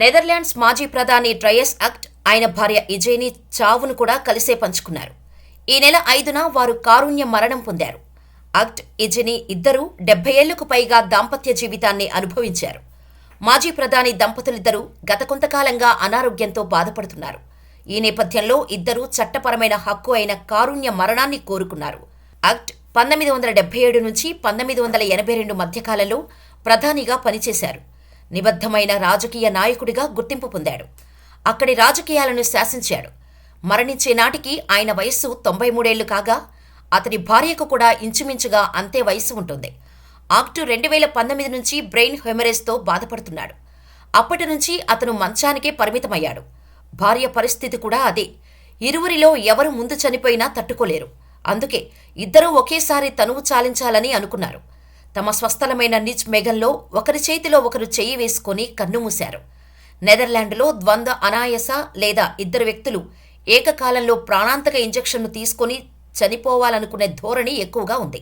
Netherlands మాజీ ప్రధాని డ్రయస్ అక్ట్ ఆయన భార్య ఇజేని చావును కూడా కలిసే పంచుకున్నారు. ఈ నెల ఐదున వారు కారుణ్య మరణం పొందారు. అక్ట్ ఇజని ఇద్దరూ డెబ్బై ఏళ్ళకు పైగా దాంపత్య జీవితాన్ని అనుభవించారు. మాజీ ప్రధాని దంపతులిద్దరూ గత కొంతకాలంగా అనారోగ్యంతో బాధపడుతున్నారు. ఈ నేపథ్యంలో ఇద్దరూ చట్టపరమైన హక్కు అయిన కారుణ్య మరణాన్ని కోరుకున్నారు. అక్ట్ పంతొమ్మిది వందల డెబ్బై ఏడు నుంచి పంతొమ్మిది వందల ఎనభై రెండు మధ్యకాలంలో ప్రధానిగా పనిచేశారు. నిబద్ధమైన రాజకీయ నాయకుడిగా గుర్తింపు పొందాడు. అక్కడి రాజకీయాలను శాసించాడు. మరణించే నాటికి ఆయన వయస్సు తొంభై మూడేళ్ళు కాగా అతని భార్యకు కూడా ఇంచుమించుగా అంతే వయస్సు ఉంటుంది. ఆక్టు రెండు వేల పంతొమ్మిది నుంచి బ్రెయిన్ హెమరేజ్తో బాధపడుతున్నాడు. అప్పటి నుంచి అతను మంచానికే పరిమితమయ్యాడు. భార్య పరిస్థితి కూడా అదే. ఇరువురిలో ఎవరు ముందు చనిపోయినా తట్టుకోలేరు. అందుకే ఇద్దరూ ఒకేసారి తనువు చాలించాలని అనుకున్నారు. తమ స్వస్థలమైన నిజ్ మెగన్లో ఒకరి చేతిలో ఒకరు చెయ్యి వేసుకొని కన్నుమూశారు నెదర్లాండ్లో ద్వంద్వ అనాయస లేదా ఇద్దరు వ్యక్తులు ఏకకాలంలో ప్రాణాంతక ఇంజెక్షన్ను తీసుకొని చనిపోవాలనుకునే ధోరణి ఎక్కువగా ఉంది.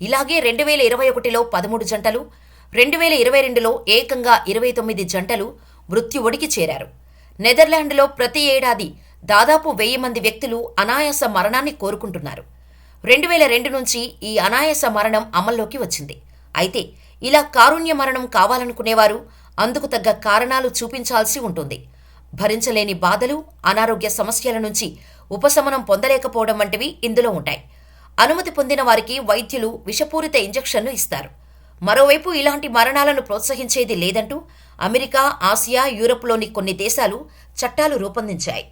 ఇలాగే రెండు వేల ఇరవై ఒకటిలో పదమూడు జంటలు రెండు వేల ఇరవై రెండులో ఏకంగా ఇరవై తొమ్మిది జంటలు మృత్యు ఒడికి చేరారు. నెదర్లాండ్లో ప్రతి ఏడాది దాదాపు వెయ్యి మంది వ్యక్తులు అనాయాస మరణాన్ని కోరుకుంటున్నారు. రెండు వేల రెండు నుంచి ఈ అనాయాస మరణం అమల్లోకి వచ్చింది. అయితే ఇలా కారుణ్య మరణం కావాలనుకునేవారు అందుకు తగ్గ కారణాలు చూపించాల్సి ఉంటుంది. భరించలేని బాధలు అనారోగ్య సమస్యల నుంచి ఉపశమనం పొందలేకపోవడం వంటివి ఇందులో ఉంటాయి. అనుమతి పొందిన వారికి వైద్యులు విషపూరిత ఇంజెక్షన్ను ఇస్తారు. మరోవైపు ఇలాంటి మరణాలను ప్రోత్సహించేది లేదంటూ అమెరికా ఆసియా యూరప్లోని కొన్ని దేశాలు చట్టాలు రూపొందించాయి.